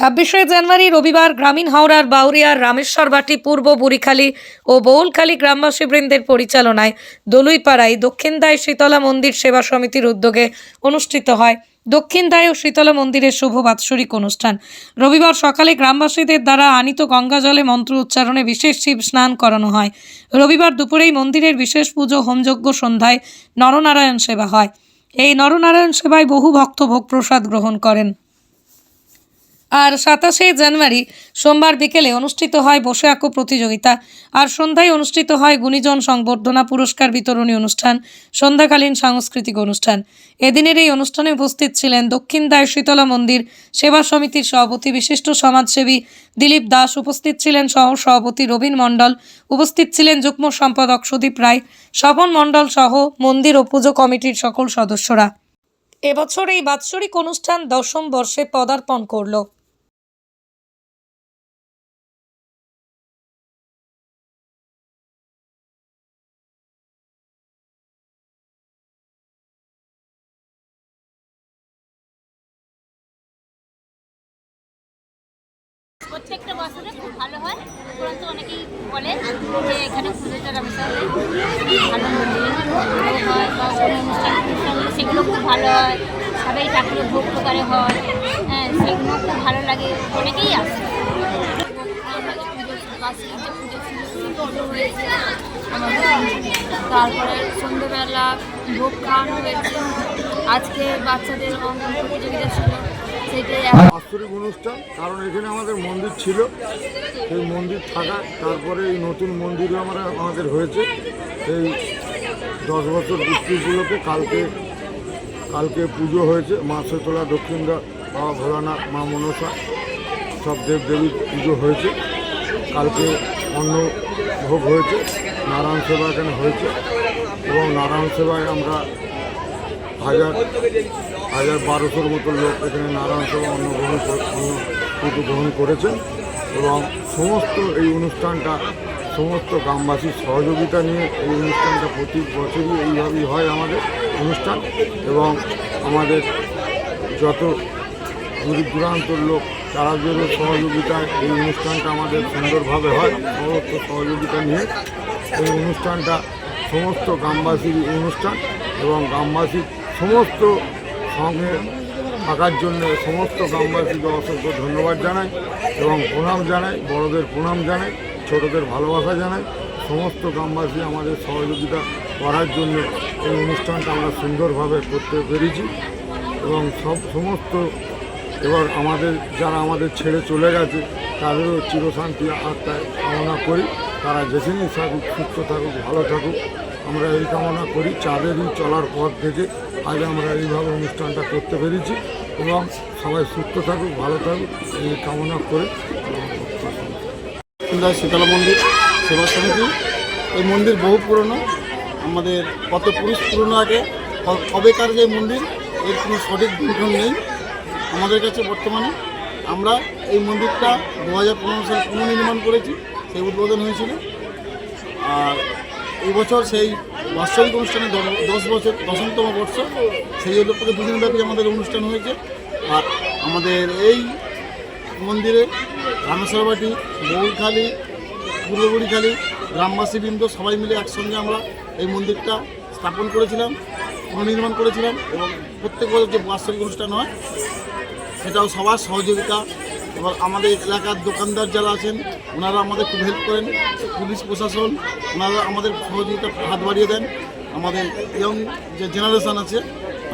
ছাব্বিশে জানুয়ারি রবিবার গ্রামীণ হাওড়ার বাউরিয়ার রামেশ্বরবাটি পূর্ব বুড়িখালী ও বৌলখালী গ্রামবাসীবৃন্দের পরিচালনায় দলুইপাড়ায় দক্ষিণদায় শীতলা মন্দির সেবা সমিতির উদ্যোগে অনুষ্ঠিত হয়। দক্ষিণদায় ও শীতলা মন্দিরের শুভ বাৎসরিক অনুষ্ঠান। রবিবার সকালে গ্রামবাসীদের দ্বারা আনিত গঙ্গা জলে মন্ত্র উচ্চারণে বিশেষ শিব স্নান করানো হয়। রবিবার দুপুরেই মন্দিরের বিশেষ পুজো, হোমযজ্ঞ সন্ধ্যায় নরনারায়ণ সেবা হয়। এই নরনারায়ণ সেবায় বহু ভক্ত ভোগ প্রসাদ গ্রহণ করেন। আর সাতাশে জানুয়ারি সোমবার বিকেলে অনুষ্ঠিত হয় বসে আঁকো প্রতিযোগিতা। আর সন্ধ্যায় অনুষ্ঠিত হয় গুণীজন সংবর্ধনা পুরস্কার বিতরণী অনুষ্ঠান, সন্ধ্যাকালীন সাংস্কৃতিক অনুষ্ঠান। এদিনের এই অনুষ্ঠানে উপস্থিত ছিলেন দক্ষিণ দায় শীতলা মন্দির সেবা সমিতির সভাপতি বিশিষ্ট সমাজসেবী দিলীপ দাস, উপস্থিত ছিলেন সহ সভাপতি রবীন মণ্ডল, উপস্থিত ছিলেন যুগ্ম সম্পাদক সুদীপ রায় স্বপন মণ্ডল সহ মন্দির ও পুজো কমিটির সকল সদস্যরা। এবছর এই বাৎসরিক অনুষ্ঠান দশম বর্ষে পদার্পণ করল। প্রত্যেকটা বছরে খুব ভালো হয় উপরন্তু অনেকেই বলে যে এখানে পুজোটা রামেশ্বরে ভালো হয়, বা অনুষ্ঠান সেগুলো খুব ভালো হয়, সবাই ঠাকুরের ভোগ প্রকারে হয় হ্যাঁ সেগুলো খুব ভালো লাগে, অনেকেই আসে। তারপরে সন্ধ্যেবেলা ভোগ খাওয়ানো হয়েছে। আজকে বাচ্চাদের প্রতিযোগিতা ছিল অনুষ্ঠান, কারণ এখানে আমাদের মন্দির ছিল। সেই মন্দির থাকা, তারপরে এই নতুন মন্দিরও আমরা আমাদের হয়েছে। সেই দশ বছর বৃষ্টিগুলোকে কালকে কালকে পুজো হয়েছে। মা শীতলা দক্ষিণদা বাবা ভোলানাথ, মা মনসা, সব দেব দেবীর পুজো হয়েছে। কালকে অন্ন ভোগ হয়েছে। নারায়ণ সেবা এখানে হয়েছে। এবং নারায়ণ সেবায় আমরা হাজার হাজার বারোশোর মতো লোক এখানে নারায়ণ সেবা অন্ন গ্রহণ করেছেন এবং সমস্ত এই অনুষ্ঠানটা, সমস্ত গ্রামবাসীর সহযোগিতা নিয়ে এই অনুষ্ঠানটা প্রতি বছরই এইভাবেই হয় আমাদের অনুষ্ঠান এবং আমাদের যত দূর দূরান্তর লোক, তারা তারাদেরও সহযোগিতায় এই অনুষ্ঠানটা আমাদের সুন্দরভাবে হয়, সমস্ত সহযোগিতা নিয়ে এই অনুষ্ঠানটা সমস্ত গ্রামবাসীর অনুষ্ঠান এবং গ্রামবাসীর সমস্ত সঙ্গে থাকার জন্য সমস্ত গ্রামবাসীকে অসংখ্য ধন্যবাদ জানাই এবং প্রণাম জানাই, বড়দের প্রণাম জানাই, ছোটদের ভালোবাসা জানাই। সমস্ত গ্রামবাসী আমাদের সহযোগিতা করার জন্য এই অনুষ্ঠানটা আমরা সুন্দরভাবে করতে পেরেছি এবং সব সমস্ত এবার আমাদের, যারা আমাদের ছেড়ে চলে গেছে, তাদেরও চিরশান্তি আত্মায় কামনা করি। তারা যেখানেই থাকুক, সুস্থ থাকুক, ভালো থাকুক। আমরা এই কামনা করি চাঁদেরই চলার পথ থেকে আজ আমরা এইভাবে অনুষ্ঠানটা করতে পেরেছি এবং সবাই সুস্থ থাকুক, ভালো থাকুক, এই কামনা করে শীতলা মন্দির সেবা সমিতি। এই মন্দির বহু পুরনো, আমাদের কত পুরুষ পুরনো আগে কবেকার যে মন্দির, এর কোনো সঠিক বিবরণ নেই আমাদের কাছে বর্তমানে। আমরা এই মন্দিরটা দু হাজার পনেরো সালে পুনর্নির্মাণ করেছি, সেই উদ্বোধন হয়েছিল। আর এই বছর সেই বাৎসরিক অনুষ্ঠানে দশ বছর দশমতম বর্ষ, সেই উপলক্ষে দুদিন ব্যাপী আমাদের অনুষ্ঠান হয়েছে। আর আমাদের এই মন্দিরে রামেশ্বরবাটি বৌলখালী পূর্ববুড়িখালী, গ্রামবাসীবৃন্দ সবাই মিলে একসঙ্গে আমরা এই মন্দিরটা স্থাপন করেছিলাম, পুনর্নির্মাণ করেছিলাম এবং প্রত্যেক বছর যে বাৎসরিক অনুষ্ঠান হয়, সেটাও সবার সহযোগিতা এবং আমাদের এলাকার দোকানদার যারা আছেন ওনারা আমাদের খুব হেল্প করেন। পুলিশ প্রশাসন ওনারা আমাদের সহযোগিতা হাত বাড়িয়ে দেন। আমাদের ইয়ং যে জেনারেশান আছে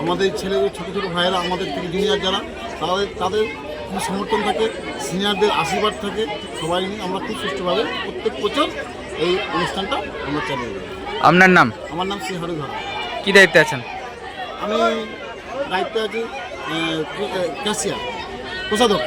আমাদের ছেলে ছোটো ছোটো ভাইয়েরা আমাদের থেকে জুনিয়র যারা তাদের তাদের খুব সমর্থন থাকে সিনিয়রদের আশীর্বাদ থাকে। সবাই নিয়ে আমরা খুব সুষ্ঠুভাবে প্রত্যেক বছর এই অনুষ্ঠানটা আমরা চালিয়ে যাই। আপনার নাম? আমার নাম শ্রী হরিধর। কী দায়িত্বে আছেন? আমি দায়িত্বে আছি ক্যাশিয়ার কোষাধ্যক্ষ